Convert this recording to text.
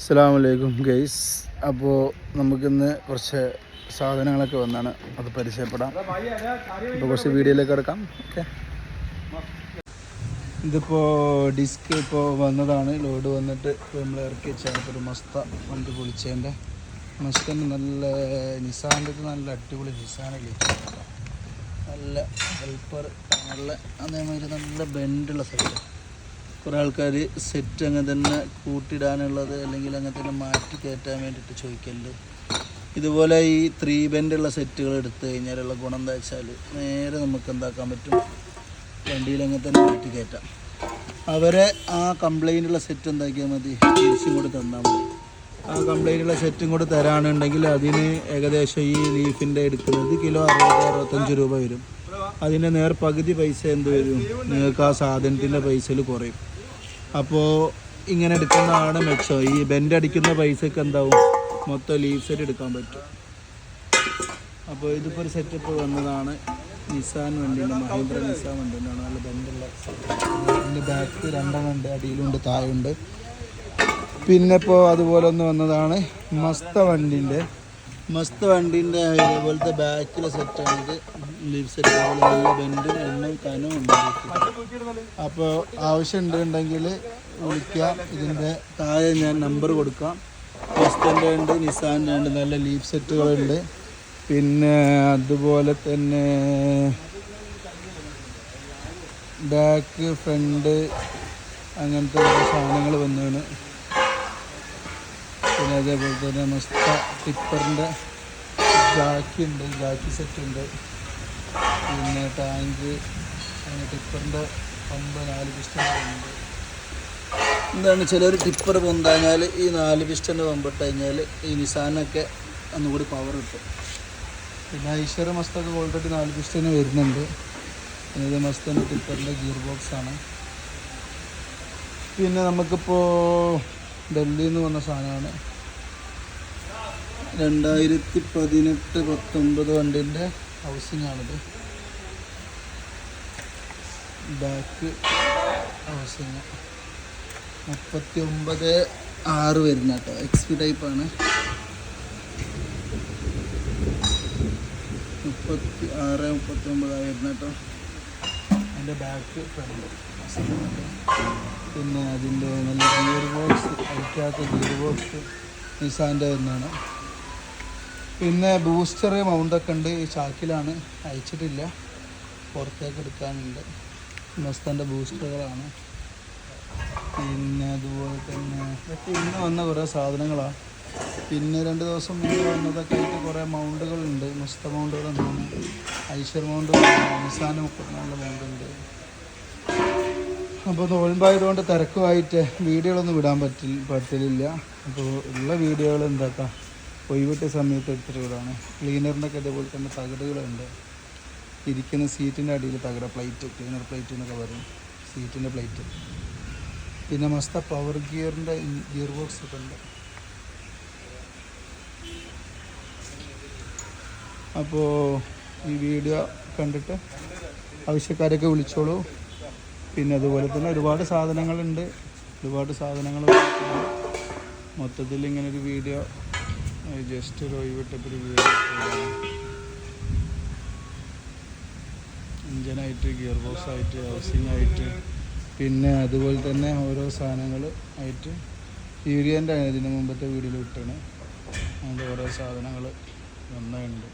അസ്സാം വലൈക്കും ഗൈസ്. അപ്പോൾ നമുക്കിന്ന് കുറച്ച് സാധനങ്ങളൊക്കെ വന്നാണ്. അത് പരിചയപ്പെടാം. അപ്പോൾ കുറച്ച് വീഡിയോയിലേക്ക് എടുക്കാം ഓക്കെ. ഇതിപ്പോൾ ഡിസ്ക് ഇപ്പോൾ വന്നതാണ്. ലോഡ് വന്നിട്ട് നമ്മൾ ഇറക്കി വെച്ചാണ് ഒരു മസ്ത വണ്ടി പൊളിച്ചതിന്റെ. മസ്തന് നല്ല നിസാന്റെ നല്ല അടിപൊളി നിസാനല്ലേ? നല്ല ഹെൽപ്പർ നല്ല അതേമാതിരി നല്ല ബെൻഡുള്ള സൈഡ് കുറേ ആൾക്കാർ സെറ്റ് അങ്ങനെ തന്നെ കൂട്ടിടാനുള്ളത് അല്ലെങ്കിൽ അങ്ങനെ തന്നെ മാറ്റി കയറ്റാൻ വേണ്ടിയിട്ട് ചോദിക്കലുണ്ട്. ഇതുപോലെ ഈ ത്രീ ബെൻഡുള്ള സെറ്റുകൾ എടുത്തു കഴിഞ്ഞാലുള്ള ഗുണം എന്താ വെച്ചാൽ നേരെ നമുക്ക് എന്താക്കാൻ പറ്റും? വണ്ടിയിൽ അങ്ങനെ തന്നെ മാറ്റി കയറ്റാം. അവരെ ആ കംപ്ലൈന്റുള്ള സെറ്റ് എന്താക്കിയാൽ മതി? തിരിച്ചും കൂടി തന്നാൽ മതി. ആ കംപ്ലൈന്റുള്ള സെറ്റും കൂടി തരാനുണ്ടെങ്കിൽ അതിന് ഏകദേശം ഈ ലീഫിന്റെ എടുക്കുന്നത് കിലോ അറുപത് അറുപത്തഞ്ച് രൂപ വരും. അതിന്റെ നേർ പകുതി പൈസ എന്ത് വരും? നിങ്ങൾക്ക് ആ സാധനത്തിന്റെ പൈസയിൽ കുറയും. അപ്പോൾ ഇങ്ങനെ എടുക്കുന്നതാണ് മെച്ചം? ഈ ബെൻഡ് അടിക്കുന്ന പൈസക്ക് എന്താവും? മൊത്തം ലീവ് സെറ്റ് എടുക്കാൻ പറ്റും. അപ്പോൾ ഇതിപ്പോൾ ഒരു സെറ്റപ്പ് വന്നതാണ്. നിസാൻ വണ്ടിയുണ്ട്. മഹീന്ദ്ര നിസാൻ വണ്ടിയുണ്ട്. നല്ല ബെൻഡുള്ള അതിന്റെ ബാക്ക് രണ്ടെണ്ണം ഉണ്ട്. അടിയിലുണ്ട് ഉണ്ട് പിന്നെ ഇപ്പോൾ അതുപോലെ ഒന്ന് വന്നതാണ് മസ്ത വണ്ടിന്റെ മസ്ത വണ്ടിന്റെ ഇതേപോലത്തെ ബാക്കിലെ സെറ്റാണിത് ലീഫ് സെറ്റ് അതുപോലെ നല്ല ബെൻഡും എണ്ണയും കനവും ഉണ്ട് അപ്പോൾ ആവശ്യം ഉണ്ടെങ്കിൽ വിളിക്കാം ഇതിന്റെ താഴെ ഞാൻ നമ്പർ കൊടുക്കാം. മസ്തന്റെ ഉണ്ട് നിസാന്റെ ഉണ്ട് നല്ല ലീഫ് സെറ്റുകളുണ്ട് പിന്നെ അതുപോലെ തന്നെ ബാക്ക് ഫ്രണ്ട് അങ്ങനത്തെ സാധനങ്ങൾ വന്നതാണ് പിന്നെ അതേപോലെ തന്നെ മസ്ത ടിപ്പറിന്റെ ജാക്കി ഉണ്ട് ജാക്കി സെറ്റ് ഉണ്ട്. പിന്നെ ടാങ്ക് അങ്ങനെ ടിപ്പറിന്റെ പമ്പ് നാല് പിസ്റ്റൺ ഉണ്ട് എന്താണ് ചിലർ ടിപ്പർ പൊന്തഴിഞ്ഞാൽ ഈ നാല് പിസ്റ്റന്റെ പമ്പിട്ട് കഴിഞ്ഞാൽ ഈ നിസാനൊക്കെ ഒന്നുകൂടി പവർ കിട്ടും. പിന്നെ ഐശ്വര മസ്തൊക്കെ ഓൾറെഡി നാല് പിസ്റ്റന് വരുന്നുണ്ട്. ഇത് മസ്തന്റെ ടിപ്പറിന്റെ ഗിയർ ബോക്സ് ആണ്. പിന്നെ നമുക്കിപ്പോൾ ഡൽഹിയിൽ നിന്ന് വന്ന സാധനമാണ്. രണ്ടായിരത്തി പതിനെട്ട് പത്തൊമ്പത് വണ്ടിന്റെ ഹൗസിംഗ് ആണിത്. ബാക്ക് ഹൗസിങ് മുപ്പത്തി ഒമ്പത് ആറ് വരുന്ന കേട്ടോ. എക്സ് പി ടൈപ്പാണ് മുപ്പത്തി ആറ് മുപ്പത്തി ഒമ്പതായി വരുന്ന കേട്ടോ. അതിന്റെ ബാക്ക് ഫ്രണ്ട് പിന്നെ അതിന്റെ നല്ല ഗിയർ ബോക്സ് അടിക്കാത്ത ഗിയർ ബോക്സ് നിസാന്റെ വരുന്നതാണ്. പിന്നെ ബൂസ്റ്റർ മൗണ്ടൊക്കെ ഉണ്ട്. ഈ ചാക്കിലാണ്. അയച്ചിട്ടില്ല. പുറത്തേക്ക് എടുക്കാനുണ്ട്. മസ്തന്റെ ബൂസ്റ്ററുകളാണ് പിന്നെ അതുപോലെ തന്നെ ഇന്ന് വന്ന കുറേ സാധനങ്ങളാണ്. പിന്നെ രണ്ട് ദിവസം മുന്നേ വന്നതൊക്കെ ആയിട്ട് കുറേ മൗണ്ടുകളുണ്ട്. മസ്ത മൗണ്ടുകൾ എന്താണ്? ഐശ്വർ മൗണ്ട് അവസാന മുപ്പത്തിനാലിന്റെ മൗണ്ട് ഉണ്ട്. അപ്പോൾ നോൻപായതുകൊണ്ട് തിരക്കുമായിട്ട് വീഡിയോകളൊന്നും വിടാൻ പറ്റില്ല പറ്റലില്ല. അപ്പോൾ ഉള്ള വീഡിയോകൾ എന്താക്കാം? ഒഴിവിട്ട സമയത്ത് എടുത്തിട്ട് വിടാണ് ക്ലീനറിന്റെ ഒക്കെ ഇതേപോലെ തന്നെ തകടുകളുണ്ട്. ഇരിക്കുന്ന സീറ്റിന്റെ അടിയിൽ തകട പ്ലേറ്റ് ക്ലീനർ പ്ലേറ്റ് എന്നൊക്കെ പറയും. സീറ്റിന്റെ പ്ലേറ്റ്. പിന്നെ മസ്ത പവർ ഗിയറിന്റെ ഗിയർ ബോക്സ് ഒക്കെ ഉണ്ട്. അപ്പോൾ ഈ വീഡിയോ കണ്ടിട്ട് ആവശ്യക്കാരൊക്കെ വിളിച്ചോളൂ. പിന്നെ അതുപോലെ തന്നെ ഒരുപാട് സാധനങ്ങളുണ്ട്. ഒരുപാട് സാധനങ്ങൾ മൊത്തത്തിൽ ഇങ്ങനൊരു വീഡിയോ ജസ്റ്റ് ഒരു ഒഴിവിട്ടപ്പോൾ ഇഞ്ചനായിട്ട് ഗിയർ ബോക്സ് ആയിട്ട് ഹൗസിംഗ് ആയിട്ട് പിന്നെ അതുപോലെ തന്നെ ഓരോ സാധനങ്ങൾ ആയിട്ട് യൂരിയന്റെ ഇതിന് മുമ്പത്തെ വീഡിയോയിൽ വിട്ടാണ്. അതിന്റെ ഓരോ സാധനങ്ങൾ വന്നുണ്ട്.